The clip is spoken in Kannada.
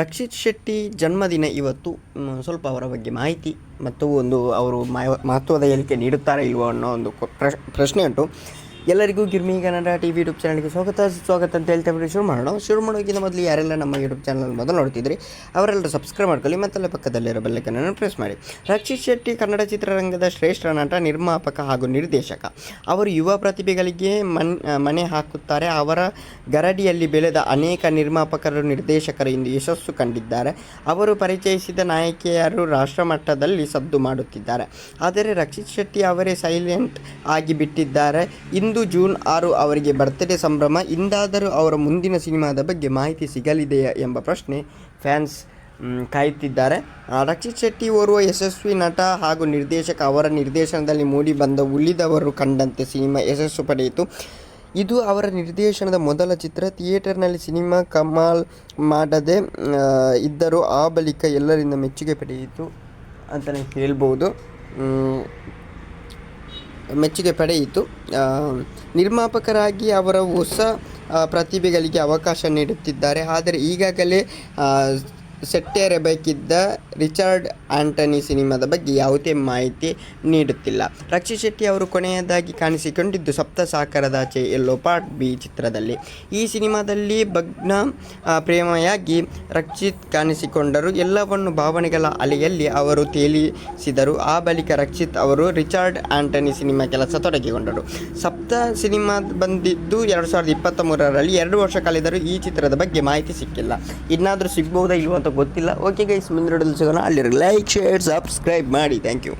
ರಕ್ಷಿತ್ ಶೆಟ್ಟಿ ಜನ್ಮದಿನ ಇವತ್ತು ಸ್ವಲ್ಪ ಅವರ ಬಗ್ಗೆ ಮಾಹಿತಿ ಮತ್ತು ಒಂದು ಅವರು ಮಹತ್ವದ ಹೇಳಿಕೆ ನೀಡುತ್ತಾರೆ ಇಲ್ವೋ ಅನ್ನೋ ಒಂದು ಪ್ರಶ್ನೆ ಉಂಟು. ಎಲ್ಲರಿಗೂ Girmi Kannada T V YouTube ಚಾನಲ್ಗೆ ಸ್ವಾಗತ. ಸ್ವಾಗತ ಅಂತ ಹೇಳ್ತಾ ಶುರು ಮಾಡೋಣ. ಶುರು ಮಾಡೋಕ್ಕಿಂತ ಮೊದಲು ಯಾರೆಲ್ಲ ನಮ್ಮ ಯೂಟ್ಯೂಬ್ ಚಾನಲ್ ಮೊದಲು ನೋಡ್ತಿದ್ರಿ, ಅವರೆಲ್ಲರೂ ಸಬ್ಸ್ಕ್ರೈಬ್ ಮಾಡ್ಕೊಳ್ಳಿ, ಮತ್ತಲ್ಲೇ ಪಕ್ಕದಲ್ಲಿರೋ ಬೆಲ್ಲೈಕನ್ನು ಪ್ರೆಸ್ ಮಾಡಿ. ರಕ್ಷಿತ್ ಶೆಟ್ಟಿ ಕನ್ನಡ ಚಿತ್ರರಂಗದ ಶ್ರೇಷ್ಠ ನಟ, ನಿರ್ಮಾಪಕ ಹಾಗೂ ನಿರ್ದೇಶಕ. ಅವರು ಯುವ ಪ್ರತಿಭೆಗಳಿಗೆ ಮನ್, ಮನೆ ಹಾಕುತ್ತಾರೆ. ಅವರ ಗರಡಿಯಲ್ಲಿ ಬೆಳೆದ ಅನೇಕ ನಿರ್ಮಾಪಕರು, ನಿರ್ದೇಶಕರು ಇಂದು ಯಶಸ್ಸು ಕಂಡಿದ್ದಾರೆ. ಅವರು ಪರಿಚಯಿಸಿದ ನಾಯಕಿಯರು ರಾಷ್ಟ್ರಮಟ್ಟದಲ್ಲಿ ಸದ್ದು ಮಾಡುತ್ತಿದ್ದಾರೆ. ಆದರೆ ರಕ್ಷಿತ್ ಶೆಟ್ಟಿ ಅವರೇ ಸೈಲೆಂಟ್ ಆಗಿ ಬಿಟ್ಟಿದ್ದಾರೆ. ಇಂದು ಜೂನ್ ಆರು ಅವರಿಗೆ ಬರ್ತ್ಡೇ ಸಂಭ್ರಮ. ಇಂದಾದರೂ ಅವರ ಮುಂದಿನ ಸಿನಿಮಾದ ಬಗ್ಗೆ ಮಾಹಿತಿ ಸಿಗಲಿದೆಯಾ ಎಂಬ ಪ್ರಶ್ನೆ ಫ್ಯಾನ್ಸ್ ಕಾಯುತ್ತಿದ್ದಾರೆ. ರಕ್ಷಿತ್ ಶೆಟ್ಟಿ ಓರ್ವ ಯಶಸ್ವಿ ನಟ ಹಾಗೂ ನಿರ್ದೇಶಕ. ಅವರ ನಿರ್ದೇಶನದಲ್ಲಿ ಮೂಡಿಬಂದ ಉಳಿದವರು ಕಂಡಂತೆ ಸಿನಿಮಾ ಯಶಸ್ಸು ಪಡೆಯಿತು. ಇದು ಅವರ ನಿರ್ದೇಶನದ ಮೊದಲ ಚಿತ್ರ. ಥಿಯೇಟರ್ನಲ್ಲಿ ಸಿನಿಮಾ ಕಮಾಲ್ ಮಾಡದೆ ಇದ್ದರೂ ಆ ಬಳಿಕ ಎಲ್ಲರಿಂದ ಮೆಚ್ಚುಗೆ ಪಡೆಯಿತು ಅಂತಲೇ ಹೇಳ್ಬೋದು. ಮೆಚ್ಚುಗೆ ಪಡೆಯಿತು. ನಿರ್ಮಾಪಕರಾಗಿ ಅವರ ಹೊಸ ಪ್ರತಿಭೆಗಳಿಗೆ ಅವಕಾಶ ನೀಡುತ್ತಿದ್ದಾರೆ. ಆದರೆ ಈಗಾಗಲೇ ಸೆಟ್ಟೇರಬೇಕಿದ್ದ ರಿಚರ್ಡ್ ಆಂಟನಿ ಸಿನಿಮಾದ ಬಗ್ಗೆ ಯಾವುದೇ ಮಾಹಿತಿ ನೀಡುತ್ತಿಲ್ಲ. ರಕ್ಷಿತ್ ಶೆಟ್ಟಿ ಅವರು ಕೊನೆಯದಾಗಿ ಕಾಣಿಸಿಕೊಂಡಿದ್ದು ಸಪ್ತ ಸಾಕರದಾಚೆ ಎಲ್ಲೋ ಪಾರ್ಟ್ ಬಿ ಚಿತ್ರದಲ್ಲಿ. ಈ ಸಿನಿಮಾದಲ್ಲಿ ಭಗ್ನ ಪ್ರೇಮಯಾಗಿ ರಕ್ಷಿತ್ ಕಾಣಿಸಿಕೊಂಡರು. ಎಲ್ಲವನ್ನು ಭಾವನೆಗಳ ಅಲೆಯಲ್ಲಿ ಅವರು ತೇಲಿಸಿದರು. ಆ ಬಳಿಕ ರಕ್ಷಿತ್ ಅವರು ರಿಚರ್ಡ್ ಆಂಟನಿ ಸಿನಿಮಾ ಕೆಲಸ ತೊಡಗಿಕೊಂಡರು. ಸಪ್ತ ಸಿನಿಮಾ ಬಂದಿದ್ದು ಎರಡು ಸಾವಿರದ ಇಪ್ಪತ್ತ ಮೂರರಲ್ಲಿ ಎರಡು ವರ್ಷ ಕಳೆದರೂ ಈ ಚಿತ್ರದ ಬಗ್ಗೆ ಮಾಹಿತಿ ಸಿಕ್ಕಿಲ್ಲ. ಇನ್ನಾದರೂ ಸಿಗ್ಬೋದಾ ಇಲ್ವೋ ಗೊತ್ತಿಲ್ಲ. ಓಕೆ ಗೈಸ್ ಮುಂದಿನ ಸಿಗೋಣ. ಅಲ್ಲಿ ಲೈಕ್ ಶೇರ್ ಸಬ್ಸ್ಕ್ರೈಬ್ ಮಾಡಿ. Thank you